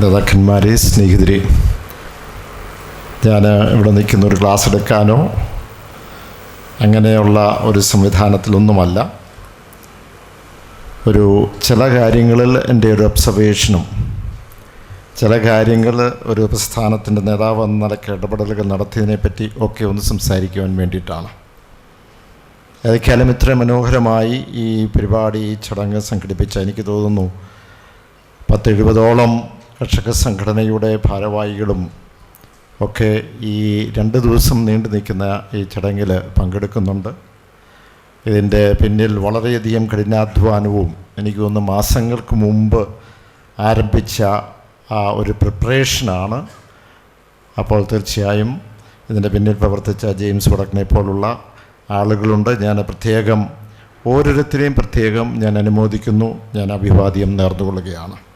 നേതാക്കന്മാരെ സ്നേഹിതരെ ഞാൻ ഇവിടെ നിൽക്കുന്ന ഒരു ക്ലാസ് എടുക്കാനോ അങ്ങനെയുള്ള ഒരു സംവിധാനത്തിലൊന്നുമല്ല. ഒരു ചില കാര്യങ്ങളിൽ എന്റെ ഒരു ഒബ്സർവേഷനും ചില കാര്യങ്ങൾ ഒരു പ്രസ്ഥാനത്തിന്റെ നേതാവ് എന്ന നിലയ്ക്ക് ഇടപെടലുകൾ നടത്തിയതിനെപ്പറ്റി ഒക്കെ ഒന്ന് സംസാരിക്കുവാൻ വേണ്ടിയിട്ടാണ്. ഏതൊക്കെയാലും ഇത്ര മനോഹരമായി ഈ പരിപാടി ഈ ചടങ്ങ് സംഘടിപ്പിച്ച എനിക്ക് തോന്നുന്നു പത്ത് എഴുപതോളം കർഷക സംഘടനയുടെ ഭാരവാഹികളും ഒക്കെ ഈ രണ്ട് ദിവസം നീണ്ടു നിൽക്കുന്ന ഈ ചടങ്ങിൽ പങ്കെടുക്കുന്നുണ്ട്. ഇതിന്റെ പിന്നിൽ വളരെയധികം കഠിനാധ്വാനവും എനിക്ക് തോന്നുന്നു മാസങ്ങൾക്ക് മുമ്പ് ആരംഭിച്ച ഒരു പ്രിപ്പറേഷനാണ്. അപ്പോൾ തീർച്ചയായും ഇതിന്റെ പിന്നിൽ പ്രവർത്തിച്ച ജെയിംസ് വടക്കനെ പോലുള്ള ആളുകളുണ്ട്. ഞാൻ പ്രത്യേകം ഓരോരുത്തരെയും പ്രത്യേകം ഞാൻ അനുമോദിക്കുന്നു. ഞാൻ അഭിവാദ്യം നേർന്നുകൊള്ളുകയാണ്.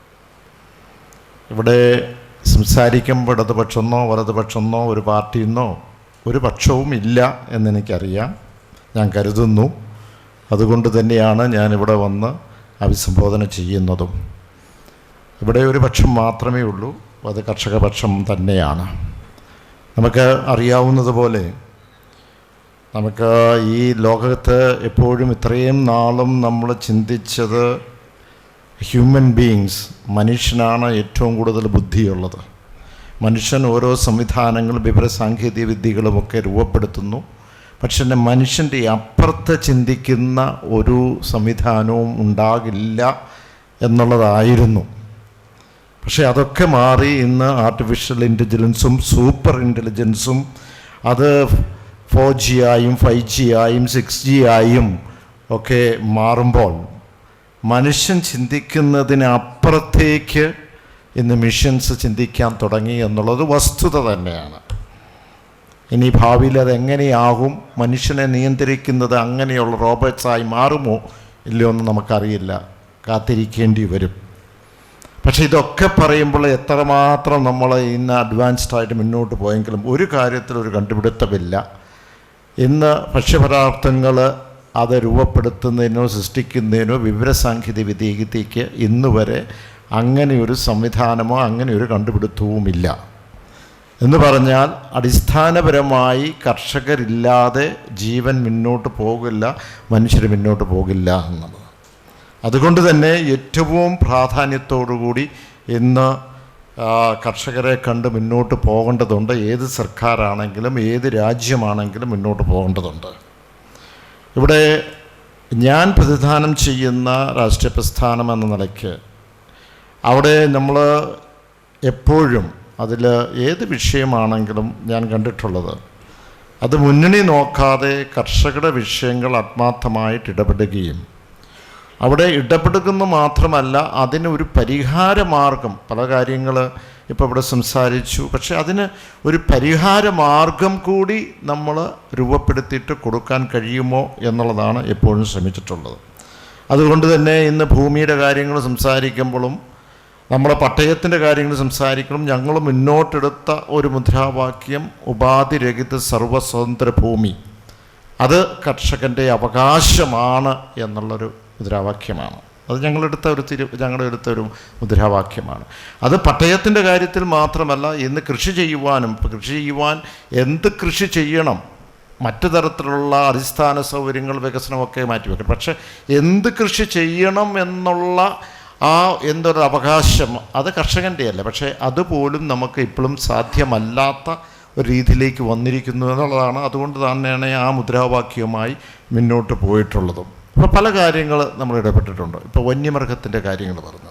ഇവിടെ സംസാരിക്കുമ്പോൾ ഇടതുപക്ഷമെന്നോ വലതുപക്ഷമെന്നോ ഒരു പാർട്ടി പാർട്ടിയെന്നോ ഒരു പക്ഷവും ഇല്ല എന്നെനിക്കറിയാം. ഞാൻ കരുതുന്നു. അതുകൊണ്ട് തന്നെയാണ് ഞാനിവിടെ വന്ന് അഭിസംബോധന ചെയ്യുന്നതും. ഇവിടെ ഒരു പക്ഷം മാത്രമേ ഉള്ളൂ. അത് കർഷകപക്ഷം തന്നെയാണ്. നമുക്ക് അറിയാവുന്നതുപോലെ നമുക്ക് ഈ ലോകത്ത് എപ്പോഴും ഇത്രയും നാളും നമ്മൾ ചിന്തിച്ചത് ഹ്യൂമൻ ബീങ്സ് മനുഷ്യനാണ് ഏറ്റവും കൂടുതൽ ബുദ്ധിയുള്ളത്. മനുഷ്യൻ ഓരോ സംവിധാനങ്ങളും വിവരസാങ്കേതിക വിദ്യകളുമൊക്കെ രൂപപ്പെടുത്തുന്നു. പക്ഷേ മനുഷ്യന്റെ അപ്പുറത്ത് ചിന്തിക്കുന്ന ഒരു സംവിധാനവും ഉണ്ടാകില്ല എന്നുള്ളതായിരുന്നു. പക്ഷേ അതൊക്കെ മാറി ഇന്ന് ആർട്ടിഫിഷ്യൽ ഇന്റലിജൻസും സൂപ്പർ ഇന്റലിജൻസും അത് ഫോർ ജി ആയും ഫൈവ് ജി ആയും സിക്സ് ജി ആയും ഒക്കെ മാറുമ്പോൾ മനുഷ്യൻ ചിന്തിക്കുന്നതിനപ്പുറത്തേക്ക് ഇന്ന് മിഷൻസ് ചിന്തിക്കാൻ തുടങ്ങി എന്നുള്ളത് വസ്തുത തന്നെയാണ്. ഇനി ഭാവിയിൽ അതെങ്ങനെയാകും മനുഷ്യനെ നിയന്ത്രിക്കുന്നത് അങ്ങനെയുള്ള റോബോട്ട്സായി മാറുമോ? ഇല്ലയോ എന്ന് നമുക്കറിയില്ല. കാത്തിരിക്കേണ്ടി വരും. പക്ഷേ ഇതൊക്കെ പറയുമ്പോൾ എത്രമാത്രം നമ്മൾ ഇന്ന് അഡ്വാൻസ്ഡ് ആയിട്ട് മുന്നോട്ട് പോയെങ്കിലും ഒരു കാര്യത്തിൽ ഒരു കണ്ടുപിടുത്തമില്ല. ഇന്ന് ഭക്ഷ്യപദാർത്ഥങ്ങൾ അത് രൂപപ്പെടുത്തുന്നതിനോ സൃഷ്ടിക്കുന്നതിനോ വിവരസാങ്കേതിക വിദ്യയ്ക്ക് ഇന്ന് വരെ അങ്ങനെ ഒരു സംവിധാനമോ അങ്ങനെയൊരു കണ്ടുപിടുത്തവുമില്ല. എന്ന് പറഞ്ഞാൽ അടിസ്ഥാനപരമായി കർഷകരില്ലാതെ ജീവൻ മുന്നോട്ട് പോകില്ല മനുഷ്യർ മുന്നോട്ട് പോകില്ല എന്നത്. അതുകൊണ്ട് തന്നെ ഏറ്റവും പ്രാധാന്യത്തോടുകൂടി ഇന്ന് കർഷകരെ കണ്ട് മുന്നോട്ട് പോകേണ്ടതുണ്ട്. ഏത് സർക്കാരാണെങ്കിലും ഏത് രാജ്യമാണെങ്കിലും മുന്നോട്ട് പോകേണ്ടതുണ്ട്. ഇവിടെ ഞാൻ പ്രതിദാനം ചെയ്യുന്ന രാഷ്ട്രീയ പ്രസ്ഥാനം എന്ന നിലയ്ക്ക് അവിടെ നമ്മൾ എപ്പോഴും അതിൽ ഏത് വിഷയമാണെങ്കിലും ഞാൻ കണ്ടിട്ടുള്ളത്. അത് മുന്നണി നോക്കാതെ കർഷകരുടെ വിഷയങ്ങൾ ആത്മാർത്ഥമായിട്ട് ഇടപെടുകയും അവിടെ ഇടപെടുക്കുന്ന മാത്രമല്ല അതിനൊരു പരിഹാര മാർഗം പല കാര്യങ്ങൾ ഇപ്പോൾ ഇവിടെ സംസാരിച്ചു. പക്ഷേ അതിന് ഒരു പരിഹാര മാർഗം കൂടി നമ്മൾ രൂപപ്പെടുത്തിയിട്ട് കൊടുക്കാൻ കഴിയുമോ എന്നുള്ളതാണ് എപ്പോഴും ശ്രമിച്ചിട്ടുള്ളത്. അതുകൊണ്ട് തന്നെ ഇന്ന് ഭൂമിയുടെ കാര്യങ്ങൾ സംസാരിക്കുമ്പോഴും നമ്മളെ പട്ടയത്തിന്റെ കാര്യങ്ങൾ സംസാരിക്കണം ഞങ്ങൾ മുന്നോട്ടെടുത്ത ഒരു മുദ്രാവാക്യം ഉപാധിരഹിത സർവസ്വതന്ത്ര ഭൂമി. അത് കർഷകന്റെ അവകാശമാണ് എന്നുള്ളൊരു മുദ്രാവാക്യമാണ്. അത് ഞങ്ങളെടുത്ത ഒരു തിരു ഞങ്ങളെടുത്ത ഒരു മുദ്രാവാക്യമാണ്. അത് പട്ടയത്തിന്റെ കാര്യത്തിൽ മാത്രമല്ല ഇന്ന് കൃഷി ചെയ്യുവാനും കൃഷി ചെയ്യുവാൻ എന്ത് കൃഷി ചെയ്യണം മറ്റു തരത്തിലുള്ള അടിസ്ഥാന സൗകര്യങ്ങൾ വികസനമൊക്കെ മാറ്റിവെക്കണം. പക്ഷേ എന്ത് കൃഷി ചെയ്യണം എന്നുള്ള ആ എന്തൊരു അവകാശം അത് കർഷകന്റെ അല്ല പക്ഷേ അതുപോലും നമുക്ക് ഇപ്പോഴും സാധ്യമല്ലാത്ത ഒരു രീതിയിലേക്ക് വന്നിരിക്കുന്നു എന്നുള്ളതാണ്. അതുകൊണ്ട് തന്നെയാണ് ആ മുദ്രാവാക്യവുമായി മുന്നോട്ട് പോയിട്ടുള്ളതും. അപ്പോൾ പല കാര്യങ്ങൾ നമ്മൾ ഇടപെട്ടിട്ടുണ്ട്. ഇപ്പോൾ വന്യമൃഗത്തിന്റെ കാര്യങ്ങൾ പറഞ്ഞു.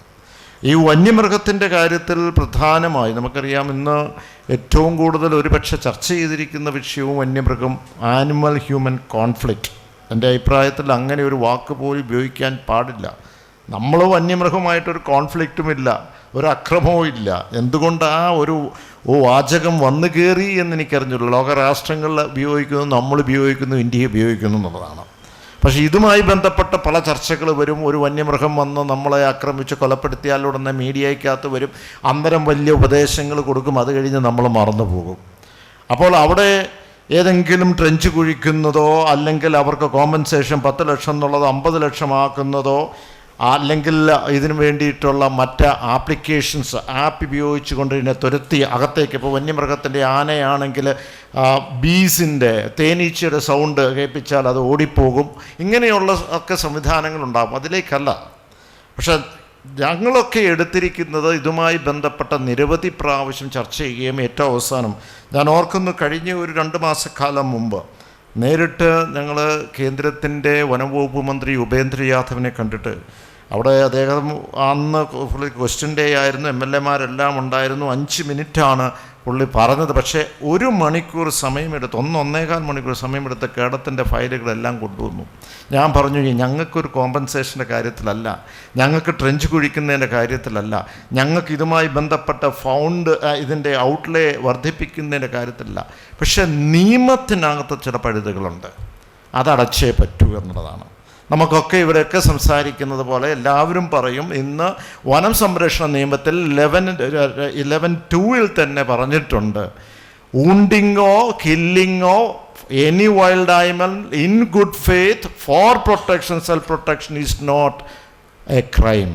ഈ വന്യമൃഗത്തിന്റെ കാര്യത്തിൽ പ്രധാനമായി നമുക്കറിയാം ഇന്ന് ഏറ്റവും കൂടുതൽ ഒരുപക്ഷെ ചർച്ച ചെയ്തിരിക്കുന്ന വിഷയവും വന്യമൃഗം ആനിമൽ ഹ്യൂമൻ കോൺഫ്ലിക്റ്റ് എന്റെ അഭിപ്രായത്തിൽ അങ്ങനെ ഒരു വാക്ക് പോലും ഉപയോഗിക്കാൻ പാടില്ല. നമ്മൾ വന്യമൃഗമായിട്ടൊരു കോൺഫ്ലിക്റ്റും ഇല്ല ഒരു അക്രമവും ഇല്ല. എന്തുകൊണ്ട് ആ ഒരു വാചകം വന്നു കയറി എന്ന് എനിക്കറിഞ്ഞുള്ളൂ. ലോകരാഷ്ട്രങ്ങളിൽ ഉപയോഗിക്കുന്നു നമ്മൾ ഉപയോഗിക്കുന്നു ഇന്ത്യ ഉപയോഗിക്കുന്നു എന്നുള്ളതാണ്. പക്ഷേ ഇതുമായി ബന്ധപ്പെട്ട പല ചർച്ചകൾ വരും. ഒരു വന്യമൃഗം വന്ന് നമ്മളെ ആക്രമിച്ച് കൊലപ്പെടുത്തിയാൽ ഉടനെ മീഡിയയ്ക്കകത്ത് വരും. അന്തരം വലിയ ഉപദേശങ്ങൾ കൊടുക്കും. അത് കഴിഞ്ഞ് നമ്മൾ മറന്നു പോകും. അപ്പോൾ അവിടെ ഏതെങ്കിലും ട്രെഞ്ച് കുഴിക്കുന്നതോ അല്ലെങ്കിൽ അവർക്ക് കോമ്പൻസേഷൻ പത്ത് ലക്ഷം എന്നുള്ളത് അമ്പത് ലക്ഷമാക്കുന്നതോ അല്ലെങ്കിൽ ഇതിനു വേണ്ടിയിട്ടുള്ള മറ്റ് ആപ്ലിക്കേഷൻസ് ആപ്പ് ഉപയോഗിച്ചുകൊണ്ട് ഇതിനെ തുരത്തി അകത്തേക്ക്. ഇപ്പോൾ വന്യമൃഗത്തിന്റെ ആനയാണെങ്കിൽ ബീസിന്റെ തേനീച്ചയുടെ സൗണ്ട് കേൾപ്പിച്ചാൽ അത് ഓടിപ്പോകും. ഇങ്ങനെയുള്ള ഒക്കെ സംവിധാനങ്ങളുണ്ടാകും അതിലേക്കല്ല. പക്ഷെ ഞങ്ങളൊക്കെ എടുത്തിരിക്കുന്നത് ഇതുമായി ബന്ധപ്പെട്ട നിരവധി പ്രാവശ്യം ചർച്ച ചെയ്യുകയും ഏറ്റവും അവസാനം. ഞാൻ ഓർക്കുന്നു കഴിഞ്ഞ ഒരു രണ്ട് മാസക്കാലം മുമ്പ് നേരിട്ട് ഞങ്ങൾ കേന്ദ്രത്തിന്റെ വനംവകുപ്പ് മന്ത്രി ഉപേന്ദ്ര യാദവിനെ കണ്ടിട്ട് അവിടെ അദ്ദേഹം അന്ന് പുള്ളി ക്വസ്റ്റ്യൻ ഡേ ആയിരുന്നു എം എൽ എമാരെല്ലാം ഉണ്ടായിരുന്നു. അഞ്ച് മിനിറ്റാണ് പുള്ളി പറഞ്ഞത്. പക്ഷേ ഒരു മണിക്കൂർ സമയമെടുത്ത് ഒന്ന് ഒന്നേകാൽ മണിക്കൂർ സമയമെടുത്ത് കേടത്തിന്റെ ഫയലുകളെല്ലാം കൊണ്ടുവന്നു. ഞാൻ പറഞ്ഞു ഞങ്ങൾക്കൊരു കോമ്പൻസേഷന്റെ കാര്യത്തിലല്ല ഞങ്ങൾക്ക് ട്രെഞ്ച് കുഴിക്കുന്നതിന്റെ കാര്യത്തിലല്ല ഞങ്ങൾക്ക് ഇതുമായി ബന്ധപ്പെട്ട ഫൗണ്ട് ഇതിന്റെ ഔട്ട്ലേ വർദ്ധിപ്പിക്കുന്നതിന്റെ കാര്യത്തിലല്ല. പക്ഷേ നിയമത്തിനകത്ത് ചില പഴുതുകളുണ്ട്. അതടച്ചേ പറ്റൂ എന്നുള്ളതാണ്. നമുക്കൊക്കെ ഇവരൊക്കെ സംസാരിക്കുന്നത് പോലെ എല്ലാവരും പറയും ഇന്ന് വനം സംരക്ഷണ നിയമത്തിൽ ലെവൻ ഇലവൻ ടൂവിൽ തന്നെ പറഞ്ഞിട്ടുണ്ട് ഊണ്ടിങ്ങോ കില്ലിങ്ങോ any wild animal in good faith for protection self protection is not a crime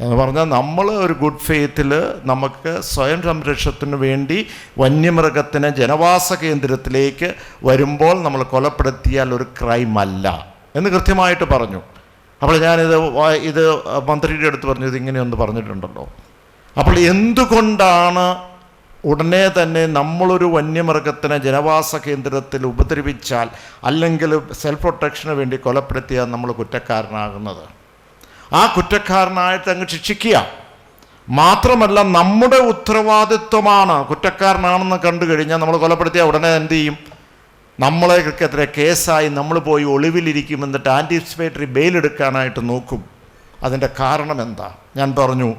എന്ന് പറഞ്ഞാൽ നമ്മൾ ഒരു ഗുഡ് ഫെയ്ത്തിൽ നമുക്ക് സ്വയം സംരക്ഷണത്തിന് വേണ്ടി വന്യമൃഗത്തിന് ജനവാസ കേന്ദ്രത്തിലേക്ക് വരുമ്പോൾ നമ്മൾ കൊലപ്പെടുത്തിയാൽ ഒരു ക്രൈം അല്ല. എന്ന് കൃത്യമായിട്ട് പറഞ്ഞു. അപ്പോൾ ഞാനിത് ഇത് മന്ത്രിയുടെ അടുത്ത് പറഞ്ഞു ഇത് ഇങ്ങനെയൊന്ന് പറഞ്ഞിട്ടുണ്ടല്ലോ. അപ്പോൾ എന്തുകൊണ്ടാണ് ഉടനെ തന്നെ നമ്മളൊരു വന്യമൃഗത്തിനെ ജനവാസ കേന്ദ്രത്തിൽ ഉപദ്രവിച്ചാൽ അല്ലെങ്കിൽ സെൽഫ് പ്രൊട്ടക്ഷന് വേണ്ടി കൊലപ്പെടുത്തിയാൽ നമ്മൾ കുറ്റക്കാരനാകുന്നത്? ആ കുറ്റക്കാരനായിട്ട് അങ്ങ് ശിക്ഷിക്കുക. മാത്രമല്ല നമ്മുടെ ഉത്തരവാദിത്വമാണ് കുറ്റക്കാരനാണെന്ന് കണ്ടു കഴിഞ്ഞാൽ നമ്മൾ കൊലപ്പെടുത്തിയാൽ ഉടനെ എന്ത് ചെയ്യും? നമ്മളെക്കെതിരെ കേസായി നമ്മൾ പോയി ഒളിവിലിരിക്കും എന്നിട്ട് ആന്റിസിപ്പേറ്ററി ബെയിലെടുക്കാനായിട്ട് നോക്കും. അതിന്റെ കാരണം എന്താ? ഞാൻ പറഞ്ഞു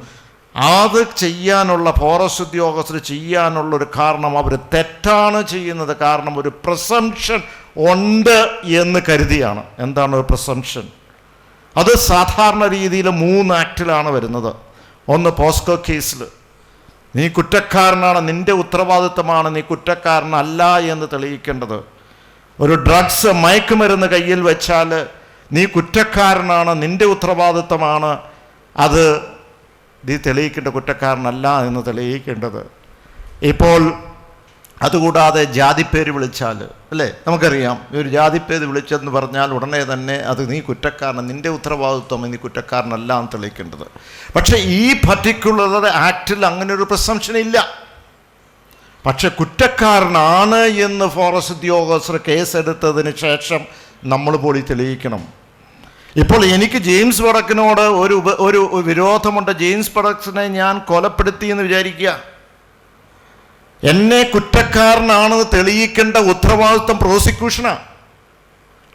അത് ചെയ്യാനുള്ള ഫോറസ്റ്റ് ഉദ്യോഗസ്ഥർ ചെയ്യാനുള്ളൊരു കാരണം അവർ തെറ്റാണ് ചെയ്യുന്നത്. കാരണം ഒരു പ്രസംഷൻ ഉണ്ട് എന്ന് കരുതിയാണ്. എന്താണ് ഒരു പ്രസംഷൻ അത് സാധാരണ രീതിയിൽ മൂന്ന് ആക്റ്റിലാണ് വരുന്നത്. ഒന്ന് പോസ്കോ കേസിൽ നീ കുറ്റക്കാരനാണ് നിന്റെ ഉത്തരവാദിത്തമാണ് നീ കുറ്റക്കാരനല്ല എന്ന് തെളിയിക്കേണ്ടത്. ഒരു ഡ്രഗ്സ് മയക്കുമരുന്ന് കയ്യിൽ വെച്ചാൽ നീ കുറ്റക്കാരനാണ് നിന്റെ ഉത്തരവാദിത്തമാണ് അത് നീ തെളിയിക്കേണ്ട കുറ്റക്കാരനല്ല എന്ന് തെളിയിക്കേണ്ടത്. ഇപ്പോൾ അതുകൂടാതെ ജാതിപ്പേര് വിളിച്ചാൽ അല്ലേ? നമുക്കറിയാം ഒരു ജാതിപ്പേര് വിളിച്ചെന്ന് പറഞ്ഞാൽ ഉടനെ തന്നെ അത് നീ കുറ്റക്കാരൻ നിന്റെ ഉത്തരവാദിത്വം നീ കുറ്റക്കാരനല്ല എന്ന് തെളിയിക്കേണ്ടത്. പക്ഷേ ഈ പർട്ടിക്കുലർ ആക്റ്റിൽ അങ്ങനെ ഒരു പ്രസംഷൻ ഇല്ല. പക്ഷെ കുറ്റക്കാരനാണ് എന്ന് ഫോറസ്റ്റ് ഉദ്യോഗസ്ഥർ കേസെടുത്തതിന് ശേഷം നമ്മൾ പോയി തെളിയിക്കണം. ഇപ്പോൾ എനിക്ക് ജെയിംസ് പടക്കിനോട് ഒരു ഒരു വിരോധമുണ്ട്. ജെയിംസ് പടക്സിനെ ഞാൻ കൊലപ്പെടുത്തി എന്ന് വിചാരിക്കുക. എന്നെ കുറ്റക്കാരനാണെന്ന് തെളിയിക്കേണ്ട ഉത്തരവാദിത്വം പ്രോസിക്യൂഷനാണ്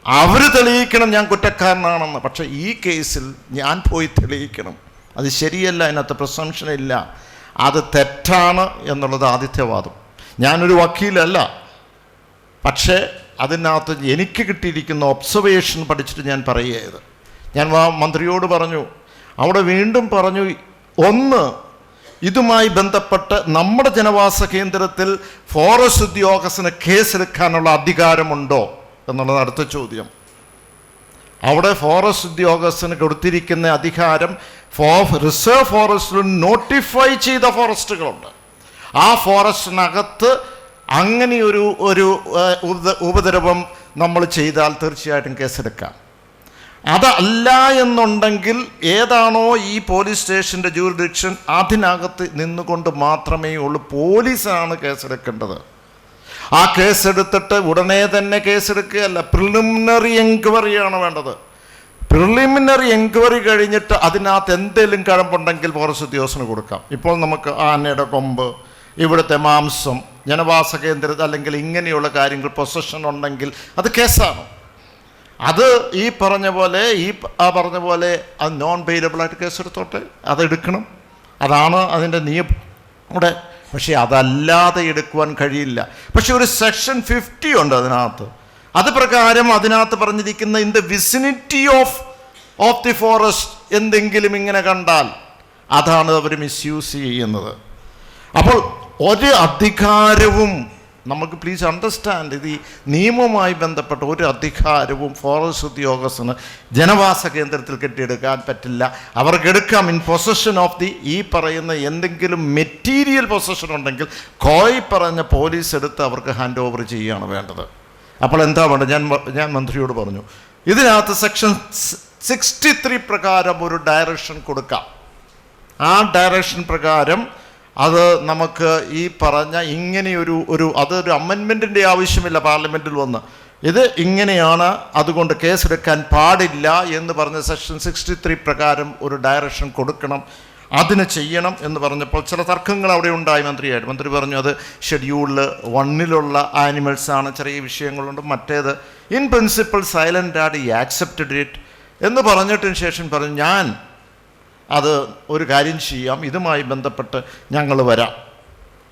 അവർ തെളിയിക്കണം ഞാൻ കുറ്റക്കാരനാണെന്ന്. പക്ഷേ ഈ കേസിൽ ഞാൻ പോയി തെളിയിക്കണം. അത് ശരിയല്ല അതിനകത്ത് പ്രസംഷൻ ഇല്ല. അത് തെറ്റാണ് എന്നുള്ളത് ആദ്യത്തെ വാദം ഞാനൊരു വക്കീലല്ല. പക്ഷേ അതിനകത്ത് എനിക്ക് കിട്ടിയിരിക്കുന്ന ഒബ്സർവേഷൻ പഠിച്ചിട്ട് ഞാൻ പറയുകയത് ഞാൻ മന്ത്രിയോട് പറഞ്ഞു അവിടെ വീണ്ടും പറഞ്ഞു ഒന്ന് ഇതുമായി ബന്ധപ്പെട്ട് നമ്മുടെ ജനവാസ കേന്ദ്രത്തിൽ ഫോറസ്റ്റ് ഉദ്യോഗസ്ഥന് കേസെടുക്കാനുള്ള അധികാരമുണ്ടോ? എന്നുള്ളത് അടുത്ത ചോദ്യം. അവിടെ ഫോറസ്റ്റ് ഉദ്യോഗസ്ഥന് കൊടുത്തിരിക്കുന്ന അധികാരം റിസർവ് ഫോറസ്റ്റിൽ നോട്ടിഫൈ ചെയ്ത ഫോറസ്റ്റുകളുണ്ട് ആ ഫോറസ്റ്റിനകത്ത് അങ്ങനെ ഒരു ഒരു ഉപദ്രവം നമ്മൾ ചെയ്താൽ തീർച്ചയായിട്ടും കേസെടുക്കാം. അതല്ല എന്നുണ്ടെങ്കിൽ ഏതാണോ ഈ പോലീസ് സ്റ്റേഷന്റെ ജൂറിഡിക്ഷൻ അതിനകത്ത് നിന്നുകൊണ്ട് മാത്രമേ ഉള്ളൂ. പോലീസാണ് കേസെടുക്കേണ്ടത്. ആ കേസെടുത്തിട്ട് ഉടനെ തന്നെ കേസെടുക്കുകയല്ല. പ്രിലിമിനറി എൻക്വയറിയാണ് വേണ്ടത്. പ്രിലിമിനറി എൻക്വയറി കഴിഞ്ഞിട്ട് അതിനകത്ത് എന്തെങ്കിലും കഴമ്പുണ്ടെങ്കിൽ ഫോറസ്റ്റ് ഉദ്യോഗസ്ഥന് കൊടുക്കാം. ഇപ്പോൾ നമുക്ക് ആനയുടെ കൊമ്പ് ഇവിടുത്തെ മാംസം ജനവാസ കേന്ദ്രത്തിൽ അല്ലെങ്കിൽ ഇങ്ങനെയുള്ള കാര്യങ്ങൾ പൊസഷൻ ഉണ്ടെങ്കിൽ അത് കേസാണ്. അത് ഈ പറഞ്ഞ പോലെ ഈ ആ പറഞ്ഞ പോലെ അത് നോൺ പെയിലബിൾ ആയിട്ട് കേസെടുത്തോട്ടെ? അതെടുക്കണം അതാണ് അതിന്റെ നിയം കൂടെ പക്ഷേ അതല്ലാതെ എടുക്കുവാൻ കഴിയില്ല. പക്ഷെ ഒരു സെക്ഷൻ ഫിഫ്റ്റി ഉണ്ട് അതിനകത്ത്. അത് പ്രകാരം അതിനകത്ത് പറഞ്ഞിരിക്കുന്ന in the vicinity of of the forest എന്തെങ്കിലും ഇങ്ങനെ കണ്ടാൽ അതാണ് അവർ മിസ്യൂസ് ചെയ്യുന്നത്. അപ്പോൾ ഒരു അധികാരവും നമുക്ക് പ്ലീസ് അണ്ടർസ്റ്റാൻഡ് ഇത് ഈ നിയമവുമായി ബന്ധപ്പെട്ട ഒരു അധികാരവും ഫോറസ്റ്റ് ഉദ്യോഗസ്ഥന് ജനവാസ കേന്ദ്രത്തിൽ കെട്ടിയെടുക്കാൻ പറ്റില്ല. അവർക്ക് എടുക്കാം ഇൻ പൊസഷൻ ഓഫ് ദി ഈ പറയുന്ന എന്തെങ്കിലും മെറ്റീരിയൽ പൊസഷൻ ഉണ്ടെങ്കിൽ കോയി പറഞ്ഞ പോലീസ് എടുത്ത് അവർക്ക് ഹാൻഡ് ഓവർ ചെയ്യുകയാണ് വേണ്ടത്. അപ്പോൾ എന്താ വേണ്ടത്? ഞാൻ ഞാൻ മന്ത്രിയോട് പറഞ്ഞു ഇതിനകത്ത് സെക്ഷൻ സിക്സ്റ്റി ത്രീ പ്രകാരം ഒരു ഡയറക്ഷൻ കൊടുക്കാം. ആ ഡയറക്ഷൻ പ്രകാരം അത് നമുക്ക് ഈ പറഞ്ഞ ഇങ്ങനെയൊരു ഒരു അതൊരു അമെൻമെന്റിന്റെ ആവശ്യമില്ല പാർലമെന്റിൽ വന്ന്. ഇത് ഇങ്ങനെയാണ് അതുകൊണ്ട് കേസെടുക്കാൻ പാടില്ല എന്ന് പറഞ്ഞ സെക്ഷൻ സിക്സ്റ്റി ത്രീ പ്രകാരം ഒരു ഡയറക്ഷൻ കൊടുക്കണം. അതിന് ചെയ്യണം എന്ന് പറഞ്ഞപ്പോൾ ചില തർക്കങ്ങൾ അവിടെ ഉണ്ടായി. മന്ത്രിയായിട്ട് മന്ത്രി പറഞ്ഞു അത് ഷെഡ്യൂളിൽ വണ്ണിലുള്ള ആനിമൽസാണ് ചെറിയ വിഷയങ്ങളുണ്ട്. മറ്റേത് in principle silent and he accepted it എന്ന് പറഞ്ഞിട്ടിന് ശേഷം പറഞ്ഞു ഞാൻ അത് ഒരു കാര്യം ചെയ്യാം. ഇതുമായി ബന്ധപ്പെട്ട് ഞങ്ങൾ വരാം.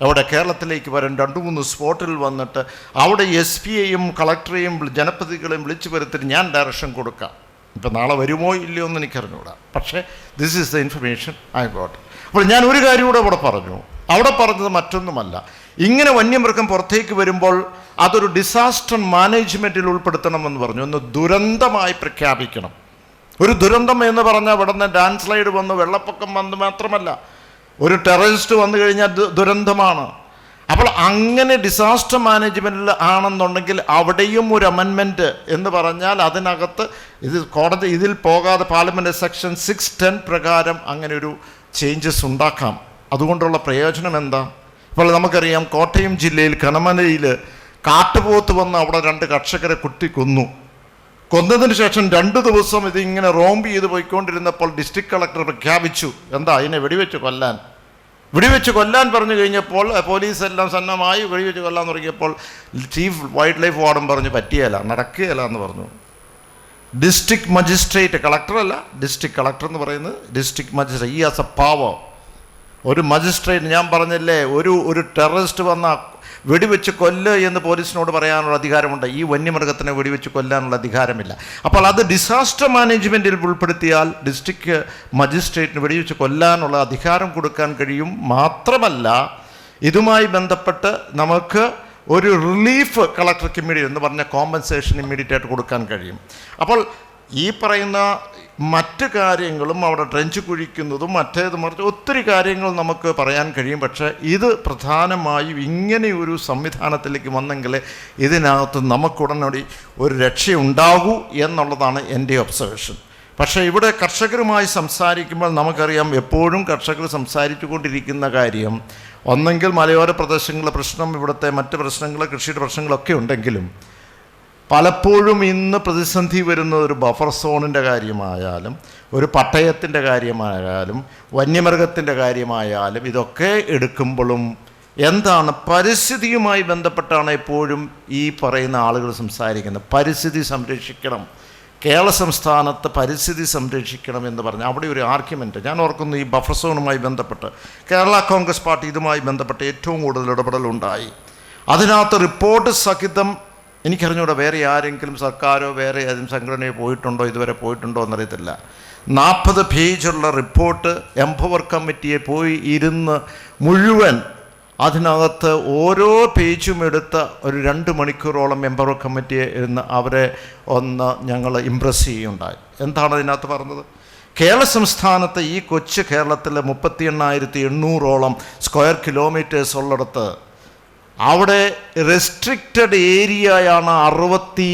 അവിടെ കേരളത്തിലേക്ക് വരാൻ രണ്ട് മൂന്ന് സ്പോട്ടിൽ വന്നിട്ട് അവിടെ എസ് പിയെയും കളക്ടറെയും ജനപ്രതികളെയും വിളിച്ചു വരുത്തിട്ട് ഞാൻ ഡയറക്ഷൻ കൊടുക്കാം. ഇപ്പം നാളെ വരുമോ ഇല്ലയോ എന്ന് എനിക്കറിഞ്ഞൂടാ. പക്ഷേ this is the information I got അപ്പോൾ ഞാൻ ഒരു കാര്യം കൂടെ അവിടെ പറഞ്ഞു. അവിടെ പറഞ്ഞത് മറ്റൊന്നുമല്ല. ഇങ്ങനെ വന്യമൃഗം പുറത്തേക്ക് വരുമ്പോൾ അതൊരു ഡിസാസ്റ്റർ മാനേജ്മെന്റിൽ ഉൾപ്പെടുത്തണമെന്ന് പറഞ്ഞു. ഒന്ന് ദുരന്തമായി പ്രഖ്യാപിക്കണം. ഒരു ദുരന്തം എന്ന് പറഞ്ഞാൽ ഇവിടുന്ന് ഡാൻസ് സ്ലൈഡ് വന്ന് വെള്ളപ്പൊക്കം വന്ന് മാത്രമല്ല. ഒരു ടെററിസ്റ്റ് വന്നു കഴിഞ്ഞാൽ ദുരന്തമാണ്. അപ്പോൾ അങ്ങനെ ഡിസാസ്റ്റർ മാനേജ്മെന്റിൽ ആണെന്നുണ്ടെങ്കിൽ അവിടെയും ഒരു അമെൻമെന്റ് എന്ന് പറഞ്ഞാൽ അതിനകത്ത് ഇത് കോടതി ഇതിൽ പോകാതെ പാർലമെന്റ് സെക്ഷൻ സിക്സ് ടെൻ പ്രകാരം അങ്ങനെ ഒരു ചേഞ്ചസ് ഉണ്ടാക്കാം. അതുകൊണ്ടുള്ള പ്രയോജനം എന്താ? ഇപ്പോൾ നമുക്കറിയാം കോട്ടയം ജില്ലയിൽ കനമനയിൽ കാട്ടുപോത്ത് വന്ന് അവിടെ രണ്ട് കർഷകരെ കുട്ടി കൊന്നു. കൊന്നതിന് ശേഷം രണ്ട് ദിവസം ഇതിങ്ങനെ റോംബ് ചെയ്ത് പോയിക്കൊണ്ടിരുന്നപ്പോൾ ഡിസ്ട്രിക്ട് കളക്ടർ പ്രഖ്യാപിച്ചു. എന്താ അതിനെ വെടിവെച്ച് കൊല്ലാൻ? വെടിവെച്ച് കൊല്ലാൻ പറഞ്ഞു കഴിഞ്ഞപ്പോൾ പോലീസ് എല്ലാം സന്നമായി വെടിവെച്ച് കൊല്ലാൻ തുടങ്ങിയപ്പോൾ ചീഫ് വൈൽഡ് ലൈഫ് വാർഡൻ പറഞ്ഞു പറ്റിയല്ല നടക്കുകയല്ല എന്ന് പറഞ്ഞു. ഡിസ്ട്രിക്ട് മജിസ്ട്രേറ്റ് കളക്ടറല്ല ഡിസ്ട്രിക്ട് കളക്ടർ എന്ന് പറയുന്നത് ഡിസ്ട്രിക്ട് മജിസ്ട്രേറ്റ്. ഈ ആസ് എ പാവർ ഒരു മജിസ്ട്രേറ്റ് ഞാൻ പറഞ്ഞില്ലേ ഒരു ഒരു ടെററിസ്റ്റ് വന്ന വെടിവെച്ച് കൊല്ല് എന്ന് പോലീസിനോട് പറയാനുള്ള അധികാരമുണ്ട്. ഈ വന്യമൃഗത്തിനെ വെടിവെച്ച് കൊല്ലാനുള്ള അധികാരമില്ല. അപ്പോൾ അത് ഡിസാസ്റ്റർ മാനേജ്മെന്റിൽ ഉൾപ്പെടുത്തിയാൽ ഡിസ്ട്രിക്ട് മജിസ്ട്രേറ്റിന് വെടിവെച്ച് കൊല്ലാനുള്ള അധികാരം കൊടുക്കാൻ കഴിയും. മാത്രമല്ല ഇതുമായി ബന്ധപ്പെട്ട് നമുക്ക് ഒരു റിലീഫ് കളക്ടർക്ക് ഇമ്മീഡിയറ്റ് എന്ന് പറഞ്ഞ കോമ്പൻസേഷൻ ഇമ്മീഡിയറ്റ് ആയിട്ട് കൊടുക്കാൻ കഴിയും. അപ്പോൾ ഈ പറയുന്ന മറ്റ് കാര്യങ്ങളും അവിടെ ട്രെഞ്ച് കുഴിക്കുന്നതും മറ്റേത് മറിച്ച് ഒത്തിരി കാര്യങ്ങൾ നമുക്ക് പറയാൻ കഴിയും. പക്ഷേ ഇത് പ്രധാനമായും ഇങ്ങനെയൊരു സംവിധാനത്തിലേക്ക് വന്നെങ്കിൽ ഇതിനകത്ത് നമുക്കുടനടി ഒരു രക്ഷയുണ്ടാകൂ എന്നുള്ളതാണ് എന്റെ ഒബ്സർവേഷൻ പക്ഷേ ഇവിടെ കർഷകരുമായി സംസാരിക്കുമ്പോൾ നമുക്കറിയാം എപ്പോഴും കർഷകർ സംസാരിച്ചു കൊണ്ടിരിക്കുന്ന കാര്യം. ഒന്നെങ്കിൽ മലയോര പ്രദേശങ്ങളിലെ പ്രശ്നം ഇവിടുത്തെ മറ്റ് പ്രശ്നങ്ങൾ കൃഷിയുടെ പ്രശ്നങ്ങളൊക്കെ ഉണ്ടെങ്കിലും പലപ്പോഴും ഇന്ന് പ്രതിസന്ധി വരുന്ന ഒരു ബഫർ സോണിന്റെ കാര്യമായാലും ഒരു പട്ടയത്തിന്റെ കാര്യമായാലും വന്യമൃഗത്തിന്റെ കാര്യമായാലും ഇതൊക്കെ എടുക്കുമ്പോഴും എന്താണ് പരിസ്ഥിതിയുമായി ബന്ധപ്പെട്ടാണ് എപ്പോഴും ഈ പറയുന്ന ആളുകൾ സംസാരിക്കുന്നത്. പരിസ്ഥിതി സംരക്ഷിക്കണം. കേരള സംസ്ഥാനത്ത് പരിസ്ഥിതി സംരക്ഷിക്കണം എന്ന് പറഞ്ഞ് അവിടെ ഒരു ആർഗ്യുമെന്റ് ഞാൻ ഓർക്കുന്നു ഈ ബഫർ സോണുമായി ബന്ധപ്പെട്ട് കേരള കോൺഗ്രസ് പാർട്ടി ഇതുമായി ബന്ധപ്പെട്ട് ഏറ്റവും കൂടുതൽ ഇടപെടലുണ്ടായി. അതിനകത്ത് റിപ്പോർട്ട് സഹിതം എനിക്കറിഞ്ഞൂടെ വേറെ ആരെങ്കിലും സർക്കാരോ വേറെ ഏതെങ്കിലും സംഘടനയോ പോയിട്ടുണ്ടോ ഇതുവരെ പോയിട്ടുണ്ടോ എന്നറിയത്തില്ല. നാൽപ്പത് പേജുള്ള റിപ്പോർട്ട് എംപവർ കമ്മിറ്റിയെ പോയി ഇരുന്ന് മുഴുവൻ അതിനകത്ത് ഓരോ പേജും എടുത്ത ഒരു രണ്ട് മണിക്കൂറോളം എംപവർ കമ്മിറ്റിയെ ഇരുന്ന് അവരെ ഒന്ന് ഞങ്ങൾ ഇമ്പ്രസ് ചെയ്യുകയുണ്ടായി. എന്താണ് അതിനകത്ത് പറഞ്ഞത്? കേരള സംസ്ഥാനത്തെ ഈ കൊച്ചു കേരളത്തിലെ മുപ്പത്തി എണ്ണായിരത്തി എണ്ണൂറോളം സ്ക്വയർ കിലോമീറ്റേഴ്സ് ഉള്ളിടത്ത് അവിടെ റെസ്ട്രിക്റ്റഡ് ഏരിയയാണ് അറുപത്തി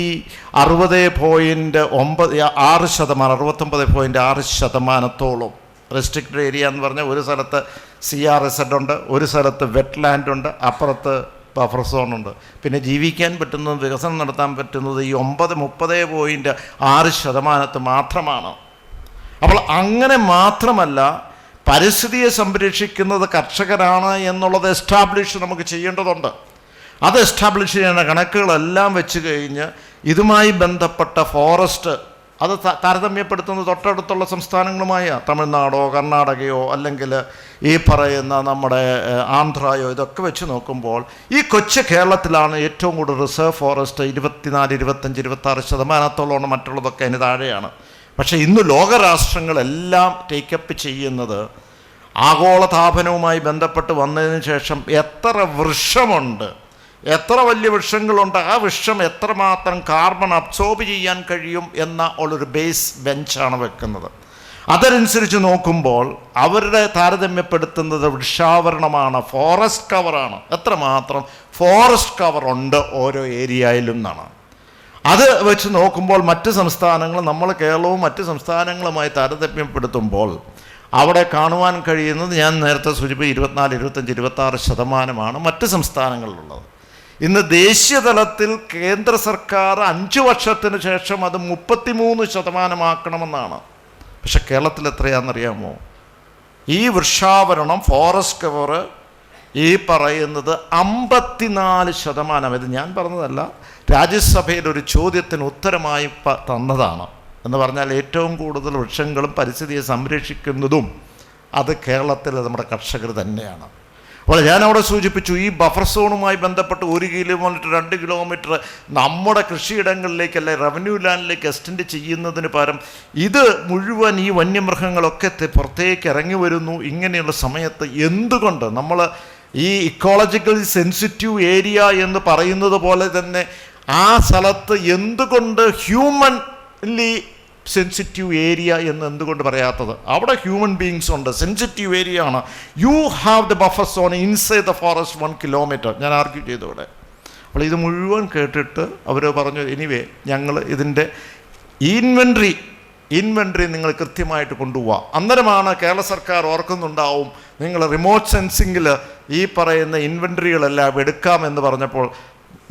അറുപത് പോയിന്റ് ഒമ്പത് ആറ് ശതമാനം അറുപത്തൊമ്പത് പോയിന്റ് ആറ് ശതമാനത്തോളം റെസ്ട്രിക്റ്റഡ് ഏരിയ എന്ന് പറഞ്ഞാൽ ഒരു സ്ഥലത്ത് സി ആർ എസ് എഡ് ഉണ്ട് ഒരു സ്ഥലത്ത് വെറ്റ്ലാൻഡ് ഉണ്ട് അപ്പുറത്ത് ബഫർ ഉണ്ട്. പിന്നെ ജീവിക്കാൻ പറ്റുന്നത് വികസനം നടത്താൻ പറ്റുന്നത് ഈ ഒമ്പത് മുപ്പത് പോയിന്റ് ആറ് ശതമാനത്ത് മാത്രമാണ്. അപ്പോൾ അങ്ങനെ മാത്രമല്ല പരിസ്ഥിതിയെ സംരക്ഷിക്കുന്നത് കർഷകരാണ് എന്നുള്ളത് എസ്റ്റാബ്ലിഷ് നമുക്ക് ചെയ്യേണ്ടതുണ്ട്. അത് എസ്റ്റാബ്ലിഷ് ചെയ്യുന്ന കണക്കുകളെല്ലാം വെച്ച് കഴിഞ്ഞ് ഇതുമായി ബന്ധപ്പെട്ട ഫോറസ്റ്റ് അത് താരതമ്യപ്പെടുത്തുന്നത് തൊട്ടടുത്തുള്ള സംസ്ഥാനങ്ങളുമായ. തമിഴ്നാടോ കർണാടകയോ അല്ലെങ്കിൽ ഈ പറയുന്ന നമ്മുടെ ആന്ധ്രയോ ഇതൊക്കെ വെച്ച് നോക്കുമ്പോൾ ഈ കൊച്ചു കേരളത്തിലാണ് ഏറ്റവും കൂടുതൽ റിസർവ് ഫോറസ്റ്റ് ഇരുപത്തിനാല് ഇരുപത്തഞ്ച് ഇരുപത്താറ് ശതമാനത്തോളമാണ് മറ്റുള്ളതൊക്കെ അതിന് താഴെയാണ്. പക്ഷേ ഇന്ന് ലോകരാഷ്ട്രങ്ങളെല്ലാം ടേക്കപ്പ് ചെയ്യുന്നത് ആഗോളതാപനവുമായി ബന്ധപ്പെട്ട് വന്നതിന് ശേഷം എത്ര വൃക്ഷമുണ്ട് എത്ര വലിയ വൃക്ഷങ്ങളുണ്ട് ആ വൃക്ഷം എത്രമാത്രം കാർബൺ അബ്സോർബ് ചെയ്യാൻ കഴിയും എന്ന ഉള്ളൊരു ബേസ് ബെഞ്ചാണ് വെക്കുന്നത്. അതനുസരിച്ച് നോക്കുമ്പോൾ അവരുടെ താരതമ്യപ്പെടുത്തുന്നത് വൃക്ഷാവരണമാണ് ഫോറസ്റ്റ് കവറാണ് എത്രമാത്രം ഫോറസ്റ്റ് കവർ ഉണ്ട് ഓരോ ഏരിയയിലും എന്നാണ്. അത് വെച്ച് നോക്കുമ്പോൾ മറ്റ് സംസ്ഥാനങ്ങൾ നമ്മൾ കേരളവും മറ്റ് സംസ്ഥാനങ്ങളുമായി താരതമ്യപ്പെടുത്തുമ്പോൾ അവിടെ കാണുവാൻ കഴിയുന്നത് ഞാൻ നേരത്തെ സൂചിപ്പിച്ച ഇരുപത്തിനാല് ഇരുപത്തഞ്ച് ഇരുപത്താറ് ശതമാനമാണ് മറ്റ് സംസ്ഥാനങ്ങളിലുള്ളത്. ഇന്ന് ദേശീയ തലത്തിൽ കേന്ദ്ര സർക്കാർ അഞ്ച് വർഷത്തിന് ശേഷം അത് മുപ്പത്തിമൂന്ന് ശതമാനമാക്കണമെന്നാണ്. പക്ഷെ കേരളത്തിൽ എത്രയാണെന്നറിയാമോ? ഈ വൃക്ഷാവരണം ഫോറസ്റ്റ് കവർ ഈ പറയുന്നത് അമ്പത്തിനാല് ശതമാനം ഇത് ഞാൻ പറഞ്ഞതല്ല രാജ്യസഭയിൽ ഒരു ചോദ്യത്തിന് ഉത്തരമായി തന്നതാണ്. എന്ന് പറഞ്ഞാൽ ഏറ്റവും കൂടുതൽ വൃക്ഷങ്ങളും പരിസ്ഥിതിയെ സംരക്ഷിക്കുന്നതും അത് കേരളത്തിലെ നമ്മുടെ കർഷകർ തന്നെയാണ്. അപ്പോൾ ഞാൻ അവിടെ സൂചിപ്പിച്ചു ഈ ബഫർ സോണുമായി ബന്ധപ്പെട്ട് ഒരു കിലോമീറ്റർ രണ്ട് കിലോമീറ്റർ നമ്മുടെ കൃഷിയിടങ്ങളിലേക്കല്ല റവന്യൂ ലാൻഡിലേക്ക് എക്സ്റ്റെൻഡ് ചെയ്യുന്നതിന് പകരം ഇത് മുഴുവൻ ഈ വന്യമൃഗങ്ങളൊക്കെ പുറത്തേക്ക് ഇറങ്ങി വരുന്നു ഇങ്ങനെയുള്ള സമയത്ത് എന്തുകൊണ്ട് നമ്മൾ ഈ ഇക്കോളജിക്കലി സെൻസിറ്റീവ് ഏരിയ എന്ന് പറയുന്നത് പോലെ തന്നെ ആ സ്ഥലത്ത് എന്തുകൊണ്ട് ഹ്യൂമൻലി സെൻസിറ്റീവ് ഏരിയ എന്ന് എന്തുകൊണ്ട് പറയാത്തത്? അവിടെ ഹ്യൂമൻ ബീങ്സ് ഉണ്ട്. സെൻസിറ്റീവ് ഏരിയ ആണ്. You have the buffer zone inside the forest one kilometre ഞാൻ ആർഗ്യൂ ചെയ്തു ഇവിടെ. അപ്പോൾ ഇത് മുഴുവൻ കേട്ടിട്ട് അവർ പറഞ്ഞു എനിവേ ഞങ്ങൾ ഇതിന്റെ ഇൻവെൻട്രി ഇൻവെൻട്രി നിങ്ങൾ കൃത്യമായിട്ട് കൊണ്ടുപോവാം. അന്നേരമാണ് കേരള സർക്കാർ ഓർക്കുന്നുണ്ടാവും നിങ്ങൾ റിമോട്ട് സെൻസിങ്ങിൽ ഈ പറയുന്ന ഇൻവെൻട്രികളെല്ലാം എടുക്കാമെന്ന് പറഞ്ഞപ്പോൾ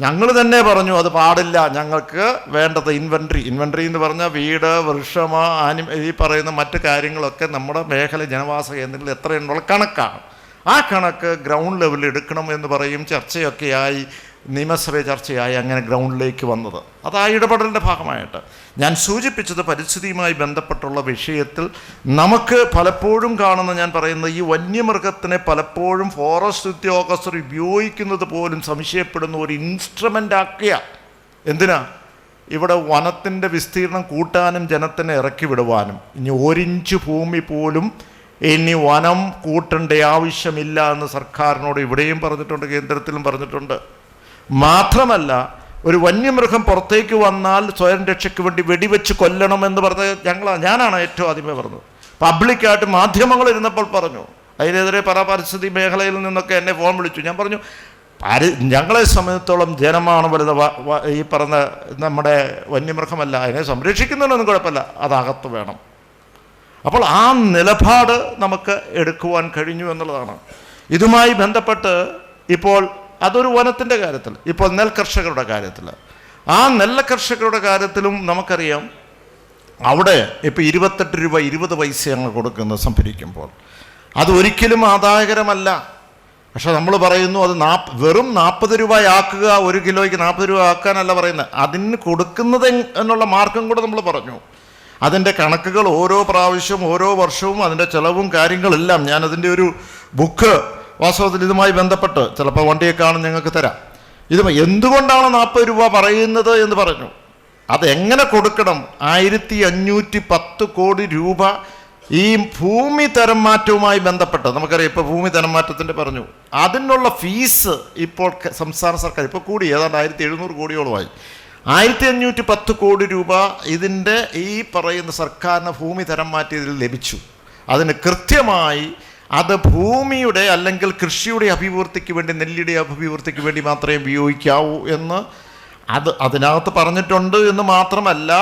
ഞങ്ങൾ തന്നെ പറഞ്ഞു അത് പാടില്ല ഞങ്ങൾക്ക് വേണ്ടത് ഇൻവെൻട്രി ഇൻവെൻട്രി എന്ന് പറഞ്ഞാൽ വീട് വൃക്ഷമ ആനി ഈ പറയുന്ന മറ്റു കാര്യങ്ങളൊക്കെ നമ്മുടെ മേഖല ജനവാസ കേന്ദ്രങ്ങളിൽ എത്രയുണ്ടുള്ള കണക്കാണ്. ആ കണക്ക് ഗ്രൗണ്ട് ലെവലിൽ എടുക്കണം എന്ന് പറയും ചർച്ചയൊക്കെയായി. നിയമസഭ ചർച്ചയായി അങ്ങനെ ഗ്രൗണ്ടിലേക്ക് വന്നത്. അത് ആ ഇടപെടലിന്റെ ഭാഗമായിട്ട്. ഞാൻ സൂചിപ്പിച്ചത് പരിസ്ഥിതിയുമായി ബന്ധപ്പെട്ടുള്ള വിഷയത്തിൽ നമുക്ക് പലപ്പോഴും കാണുന്ന ഞാൻ പറയുന്നത് ഈ വന്യമൃഗത്തിനെ പലപ്പോഴും ഫോറസ്റ്റ് ഉദ്യോഗസ്ഥർ ഉപയോഗിക്കുന്നത് പോലും സംശയപ്പെടുന്ന ഒരു ഇൻസ്ട്രുമെന്റ് ആക്കിയ. എന്തിനാ? ഇവിടെ വനത്തിന്റെ വിസ്തീർണം കൂട്ടാനും ജനത്തിനെ ഇറക്കി വിടുവാനും. ഇനി ഒരിഞ്ച് ഭൂമി പോലും ഇനി വനം കൂട്ടേണ്ട ആവശ്യമില്ല എന്ന് സർക്കാരിനോട് ഇവിടെയും പറഞ്ഞിട്ടുണ്ട് കേന്ദ്രത്തിലും പറഞ്ഞിട്ടുണ്ട്. മാത്രമല്ല ഒരു വന്യമൃഗം പുറത്തേക്ക് വന്നാൽ സ്വയം രക്ഷയ്ക്ക് വേണ്ടി വെടിവെച്ച് കൊല്ലണമെന്ന് പറഞ്ഞ ഞങ്ങൾ ഞാനാണ് ഏറ്റവും ആദ്യമേ പറഞ്ഞത്. പബ്ലിക്കായിട്ട് മാധ്യമങ്ങൾ ഇരുന്നപ്പോൾ പറഞ്ഞു. അതിനെതിരെ പല പരിസ്ഥിതി മേഖലയിൽ നിന്നൊക്കെ എന്നെ ഫോൺ വിളിച്ചു. ഞാൻ പറഞ്ഞു പരി ഞങ്ങളെ സംബന്ധിച്ചോളം ജനമാണ് വലുത്. ഈ പറഞ്ഞ നമ്മുടെ വന്യമൃഗമല്ല. അതിനെ സംരക്ഷിക്കുന്നതിനൊന്നും കുഴപ്പമില്ല. അതകത്ത് വേണം. അപ്പോൾ ആ നിലപാട് നമുക്ക് എടുക്കുവാൻ കഴിഞ്ഞു എന്നുള്ളതാണ്. ഇതുമായി ബന്ധപ്പെട്ട് ഇപ്പോൾ അതൊരു വനത്തിന്റെ കാര്യത്തിൽ. ഇപ്പോൾ നെൽ കർഷകരുടെ കാര്യത്തിൽ. ആ നെല്ല കർഷകരുടെ കാര്യത്തിലും നമുക്കറിയാം അവിടെ ഇപ്പോൾ ഇരുപത്തെട്ട് രൂപ ഇരുപത് പൈസയാണ് കൊടുക്കുന്നത് സംഭരിക്കുമ്പോൾ. അത് ഒരിക്കലും ആദായകരമല്ല. പക്ഷെ നമ്മൾ പറയുന്നു അത് നാപ്പ് വെറും നാൽപ്പത് രൂപയാക്കുക ഒരു കിലോയ്ക്ക് നാൽപ്പത് രൂപ ആക്കാനല്ല പറയുന്നത്. അതിന് കൊടുക്കുന്നത് എന്നുള്ള മാർഗം കൂടെ നമ്മൾ പറഞ്ഞു. അതിന്റെ കണക്കുകൾ ഓരോ പ്രാവശ്യവും ഓരോ വർഷവും അതിന്റെ ചിലവും കാര്യങ്ങളെല്ലാം ഞാനതിന്റെ ഒരു ബുക്ക് വാസ്തവത്തിൽ ഇതുമായി ബന്ധപ്പെട്ട് ചിലപ്പോൾ വണ്ടിയൊക്കെ കാണും ഞങ്ങൾക്ക് തരാം. ഇത് എന്തുകൊണ്ടാണ് നാൽപ്പത് രൂപ പറയുന്നത് എന്ന് പറഞ്ഞു. അതെങ്ങനെ കൊടുക്കണം? ആയിരത്തി അഞ്ഞൂറ്റി പത്ത് കോടി രൂപ ഈ ഭൂമി തരം മാറ്റവുമായി ബന്ധപ്പെട്ട്. നമുക്കറിയാം ഇപ്പോൾ ഭൂമി തരം മാറ്റത്തിന്റെ പറഞ്ഞു. അതിനുള്ള ഫീസ് ഇപ്പോൾ സംസ്ഥാന സർക്കാർ ഇപ്പോൾ കൂടി ഏതാണ്ട് ആയിരത്തി എഴുന്നൂറ് കോടിയോളമായി. ആയിരത്തി അഞ്ഞൂറ്റി പത്ത് കോടി രൂപ ഇതിന്റെ ഈ പറയുന്ന സർക്കാരിന് ഭൂമി തരം മാറ്റിയതിൽ ലഭിച്ചു. അതിന് കൃത്യമായി അത് ഭൂമിയുടെ അല്ലെങ്കിൽ കൃഷിയുടെ അഭിവൃദ്ധിക്ക് വേണ്ടി നെല്ലിയുടെ അഭിവൃദ്ധിക്ക് വേണ്ടി മാത്രമേ ഉപയോഗിക്കാവൂ എന്ന് അത് അതിനകത്ത് പറഞ്ഞിട്ടുണ്ട് എന്ന് മാത്രമല്ല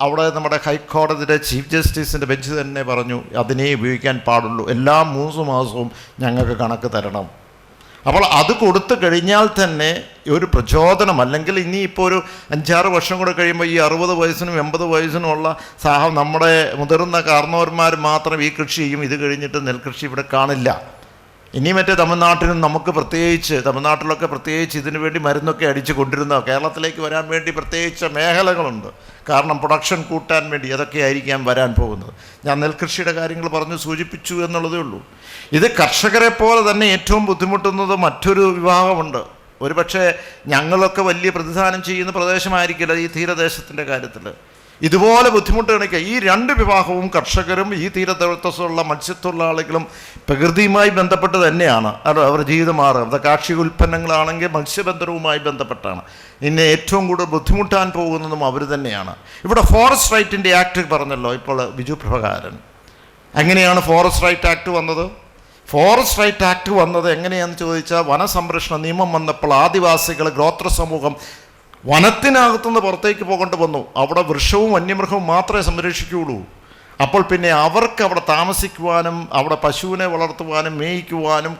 അവിടെ നമ്മുടെ ഹൈക്കോടതിയുടെ ചീഫ് ജസ്റ്റിസിന്റെ ബെഞ്ച് തന്നെ പറഞ്ഞു അതിനെ ഉപയോഗിക്കാൻ പാടുള്ളൂ. എല്ലാ മൂന്ന് മാസവും ഞങ്ങൾക്ക് കണക്ക് തരണം. അപ്പോൾ അത് കൊടുത്തു കഴിഞ്ഞാൽ തന്നെ ഒരു പ്രചോദനം അല്ലെങ്കിൽ ഇനിയിപ്പോൾ ഒരു അഞ്ചാറ് വർഷം കൂടെ കഴിയുമ്പോൾ ഈ അറുപത് വയസ്സിനും എൺപത് വയസ്സിനും ഉള്ള സാഹ നമ്മുടെ മുതിർന്ന കാർന്നവന്മാർ മാത്രം ഈ കൃഷി ചെയ്യും. ഇത് കഴിഞ്ഞിട്ട് നെൽകൃഷി ഇവിടെ കാണില്ല. ഇനി മറ്റേ തമിഴ്നാട്ടിനും നമുക്ക് പ്രത്യേകിച്ച് തമിഴ്നാട്ടിലൊക്കെ പ്രത്യേകിച്ച് ഇതിനു വേണ്ടി മരുന്നൊക്കെ അടിച്ച് കൊണ്ടിരുന്ന കേരളത്തിലേക്ക് വരാൻ വേണ്ടി പ്രത്യേകിച്ച് മേഖലകളുണ്ട്. കാരണം പ്രൊഡക്ഷൻ കൂട്ടാൻ വേണ്ടി അതൊക്കെ ആയിരിക്കാം വരാൻ പോകുന്നത്. ഞാൻ നെൽകൃഷിയുടെ കാര്യങ്ങൾ പറഞ്ഞു സൂചിപ്പിച്ചു എന്നുള്ളതേ ഉള്ളൂ. ഇത് കർഷകരെ പോലെ തന്നെ ഏറ്റവും ബുദ്ധിമുട്ടുന്നത് മറ്റൊരു വിഭാഗമുണ്ട്. ഒരുപക്ഷെ ഞങ്ങളൊക്കെ വലിയ പ്രതിദാനം ചെയ്യുന്ന പ്രദേശമായിരിക്കില്ല ഈ തീരദേശത്തിന്റെ കാര്യത്തിൽ ഇതുപോലെ ബുദ്ധിമുട്ട് ഈ രണ്ട് വിവാഹവും കർഷകരും ഈ തീരദേശത്തുള്ള മത്സ്യത്തൊഴിലാളികളും പ്രകൃതിയുമായി ബന്ധപ്പെട്ട് തന്നെയാണ്. അവരുടെ ജീവിതം മാറുക. അവരുടെ കാർഷിക ഉൽപ്പന്നങ്ങളാണെങ്കിൽ മത്സ്യബന്ധനവുമായി ബന്ധപ്പെട്ടാണ്. ഇന്ന് ഏറ്റവും കൂടുതൽ ബുദ്ധിമുട്ടാൻ പോകുന്നതും അവർ തന്നെയാണ്. ഇവിടെ ഫോറസ്റ്റ് റൈറ്റിന്റെ ആക്ട് പറഞ്ഞല്ലോ ഇപ്പോൾ ബിജു പ്രഭകാരൻ. എങ്ങനെയാണ് ഫോറസ്റ്റ് റൈറ്റ് ആക്ട് വന്നത്? ഫോറസ്റ്റ് റൈറ്റ് ആക്ട് വന്നത് എങ്ങനെയാണെന്ന് ചോദിച്ചാൽ വനസംരക്ഷണ നിയമം വന്നപ്പോൾ ആദിവാസികൾ ഗോത്ര സമൂഹം വനത്തിനകത്തുനിന്ന് പുറത്തേക്ക് പോകേണ്ടി വന്നു. അവിടെ വൃക്ഷവും വന്യമൃഗവും മാത്രമേ സംരക്ഷിക്കുകയുള്ളൂ. അപ്പോൾ പിന്നെ അവർക്ക് അവിടെ താമസിക്കുവാനും അവിടെ പശുവിനെ വളർത്തുവാനും മേയിക്കുവാനും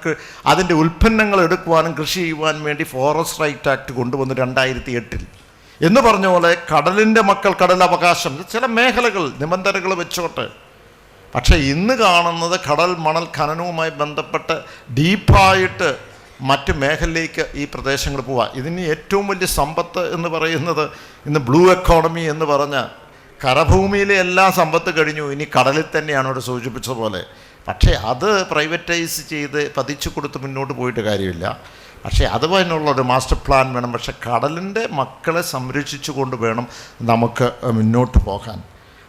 അതിന്റെ ഉൽപ്പന്നങ്ങൾ എടുക്കുവാനും കൃഷി ചെയ്യുവാനും വേണ്ടി ഫോറസ്റ്റ് റൈറ്റ് ആക്ട് കൊണ്ടുവന്നു രണ്ടായിരത്തി എട്ടിൽ എന്ന് പറഞ്ഞ പോലെ കടലിന്റെ മക്കൾ കടലവകാശം ചില മേഖലകൾ നിബന്ധനകൾ വെച്ചോട്ടെ. പക്ഷേ ഇന്ന് കാണുന്നത് കടൽ മണൽ ഖനനവുമായി ബന്ധപ്പെട്ട് ഡീപ്പായിട്ട് മറ്റ് മേഖലയിലേക്ക് ഈ പ്രദേശങ്ങൾ പോവാം ഇതിന് ഏറ്റവും വലിയ സമ്പത്ത് എന്ന് പറയുന്നത് ഇന്ന് ബ്ലൂ എക്കോണമി എന്ന് പറഞ്ഞ കരഭൂമിയിലെ എല്ലാ സമ്പത്ത് കഴിഞ്ഞു. ഇനി കടലിൽ തന്നെയാണ് ഇവിടെ സൂചിപ്പിച്ചതുപോലെ. പക്ഷേ അത് പ്രൈവറ്റൈസ് ചെയ്ത് പതിച്ചു കൊടുത്ത് മുന്നോട്ട് പോയിട്ട് കാര്യമില്ല. പക്ഷേ അതുപോലുള്ള ഒരു മാസ്റ്റർ പ്ലാൻ വേണം. പക്ഷെ കടലിന്റെ മക്കളെ സംരക്ഷിച്ചുകൊണ്ട് വേണം നമുക്ക് മുന്നോട്ട് പോകാൻ.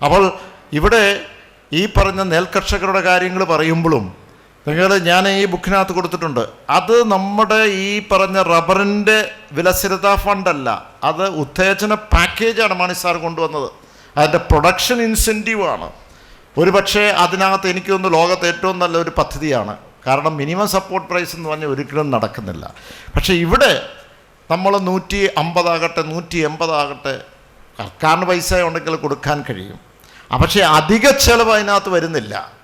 അപ്പോൾ ഇവിടെ ഈ പറഞ്ഞ നെൽകർഷകരുടെ കാര്യങ്ങൾ പറയുമ്പോഴും നിങ്ങൾ ഞാൻ ഈ ബുക്കിനകത്ത് കൊടുത്തിട്ടുണ്ട്. അത് നമ്മുടെ ഈ പറഞ്ഞ റബ്ബറിന്റെ വിലസ്ഥിരതാ ഫണ്ടല്ല. അത് ഉത്തേജന പാക്കേജാണ് മാണി സാർ കൊണ്ടുവന്നത്. അതിന്റെ പ്രൊഡക്ഷൻ ഇൻസെന്റീവാണ്. ഒരു പക്ഷേ അതിനകത്ത് എനിക്ക് തോന്നുന്നു ലോകത്ത് ഏറ്റവും നല്ലൊരു പദ്ധതിയാണ്. കാരണം മിനിമം സപ്പോർട്ട് പ്രൈസ് എന്ന് പറഞ്ഞാൽ ഒരിക്കലും നടക്കുന്നില്ല. പക്ഷേ ഇവിടെ നമ്മൾ നൂറ്റി അമ്പതാകട്ടെ നൂറ്റി എൺപതാകട്ടെ സർക്കാരിന് പൈസ ഉണ്ടെങ്കിൽ കൊടുക്കാൻ കഴിയും. പക്ഷേ അധിക ചിലവ് അതിനകത്ത് വരുന്നില്ല.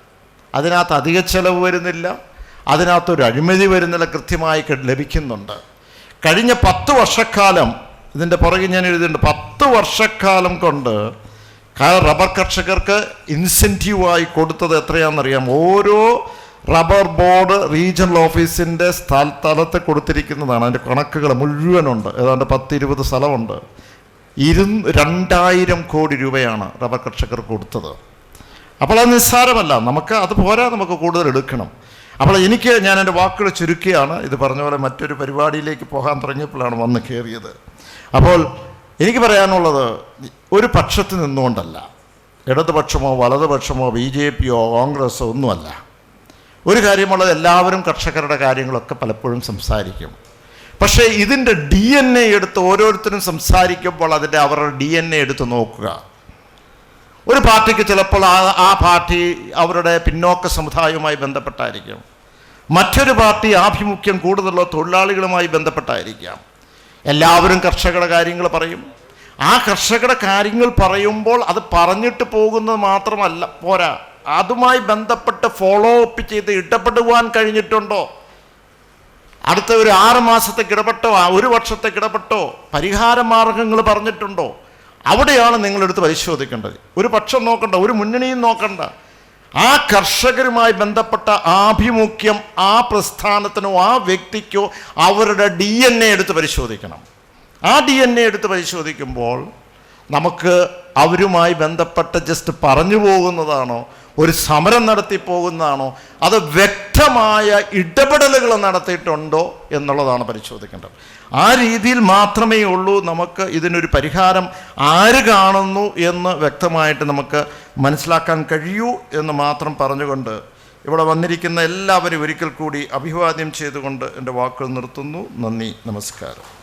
അതിനകത്ത് അധിക ചെലവ് വരുന്നില്ല അതിനകത്തൊരു അഴിമതി വരുന്നില്ല കൃത്യമായി ലഭിക്കുന്നുണ്ട്. കഴിഞ്ഞ പത്ത് വർഷക്കാലം ഇതിന്റെ പുറകെ ഞാൻ എഴുതിയിട്ടുണ്ട് പത്ത് വർഷക്കാലം കൊണ്ട് റബ്ബർ കർഷകർക്ക് ഇൻസെന്റീവായി കൊടുത്തത് എത്രയാണെന്നറിയാം ഓരോ റബ്ബർ ബോർഡ് റീജിയണൽ ഓഫീസിന്റെ സ്ഥല സ്ഥലത്ത് കൊടുത്തിരിക്കുന്നതാണ്. അതിന്റെ കണക്കുകൾ മുഴുവനുണ്ട്. ഏതാണ്ട് പത്ത് ഇരുപത് സ്ഥലമുണ്ട്. ഇരു രണ്ടായിരം കോടി രൂപയാണ് റബ്ബർ കർഷകർക്ക് കൊടുത്തത്. അപ്പോൾ അത് നിസ്സാരമല്ല. നമുക്ക് അത് പോരാ നമുക്ക് കൂടുതൽ എടുക്കണം. അപ്പോൾ എനിക്ക് ഞാൻ എന്റെ വാക്കുകൾ ചുരുക്കിയാണ്. ഇത് പറഞ്ഞ പോലെ മറ്റൊരു പരിപാടിയിലേക്ക് പോകാൻ തുടങ്ങിയപ്പോഴാണ് വന്ന് കയറിയത്. അപ്പോൾ എനിക്ക് പറയാനുള്ളത് ഒരു പക്ഷത്ത് നിന്നുകൊണ്ടല്ല. ഇടതുപക്ഷമോ വലതുപക്ഷമോ ബി ജെ പിയോ കോൺഗ്രസ്സോ ഒന്നുമല്ല. ഒരു കാര്യമുള്ളത് എല്ലാവരും കർഷകരുടെ കാര്യങ്ങളൊക്കെ പലപ്പോഴും സംസാരിക്കും. പക്ഷേ ഇതിന്റെ ഡി എൻ എ എടുത്ത് ഓരോരുത്തരും സംസാരിക്കുമ്പോൾ അതിന്റെ അവരുടെ ഡി എൻ എ എടുത്ത് നോക്കുക. ഒരു പാർട്ടിക്ക് ചിലപ്പോൾ ആ ആ പാർട്ടി അവരുടെ പിന്നോക്ക സമുദായവുമായി ബന്ധപ്പെട്ടായിരിക്കും. മറ്റൊരു പാർട്ടി ആഭിമുഖ്യം കൂടുതലുള്ള തൊഴിലാളികളുമായി ബന്ധപ്പെട്ടായിരിക്കാം. എല്ലാവരും കർഷകരുടെ കാര്യങ്ങൾ പറയും. ആ കർഷകരുടെ കാര്യങ്ങൾ പറയുമ്പോൾ അത് പറഞ്ഞിട്ട് പോകുന്നത് മാത്രമല്ല പോരാ. അതുമായി ബന്ധപ്പെട്ട് ഫോളോ അപ്പ് ചെയ്ത് ഇടപെടുവാൻ കഴിഞ്ഞിട്ടുണ്ടോ? അടുത്ത ഒരു ആറ് മാസത്തെ ഇടപെട്ടോ ഒരു വർഷത്തെ ഇടപെട്ടോ പരിഹാര മാർഗങ്ങൾ പറഞ്ഞിട്ടുണ്ടോ? അവിടെയാണ് നിങ്ങളെടുത്ത് പരിശോധിക്കേണ്ടത്. ഒരു പക്ഷം നോക്കണ്ട ഒരു മുന്നണിയും നോക്കണ്ട. ആ കർഷകരുമായി ബന്ധപ്പെട്ട ആഭിമുഖ്യം ആ പ്രസ്ഥാനത്തിനോ ആ വ്യക്തിക്കോ അവരുടെ ഡി എൻ എ എടുത്ത് പരിശോധിക്കണം. ആ ഡി എൻ എ എടുത്ത് പരിശോധിക്കുമ്പോൾ നമുക്ക് അവരുമായി ബന്ധപ്പെട്ട് ജസ്റ്റ് പറഞ്ഞു പോകുന്നതാണോ? ഒരു സമരം നടത്തി പോകുന്നതാണോ അത് വ്യക്തമായ ഇടപെടലുകൾ നടത്തിയിട്ടുണ്ടോ എന്നുള്ളതാണ് പരിശോധിക്കേണ്ടത്. ആ രീതിയിൽ മാത്രമേ ഉള്ളൂ നമുക്ക് ഇതിനൊരു പരിഹാരം ആര് കാണുന്നു എന്ന് വ്യക്തമായിട്ട് നമുക്ക് മനസ്സിലാക്കാൻ കഴിയൂ എന്ന് മാത്രം പറഞ്ഞുകൊണ്ട് ഇവിടെ വന്നിരിക്കുന്ന എല്ലാവരും ഒരിക്കൽ കൂടി അഭിവാദ്യം ചെയ്തുകൊണ്ട് എന്റെ വാക്കുകൾ നിർത്തുന്നു. നന്ദി നമസ്കാരം.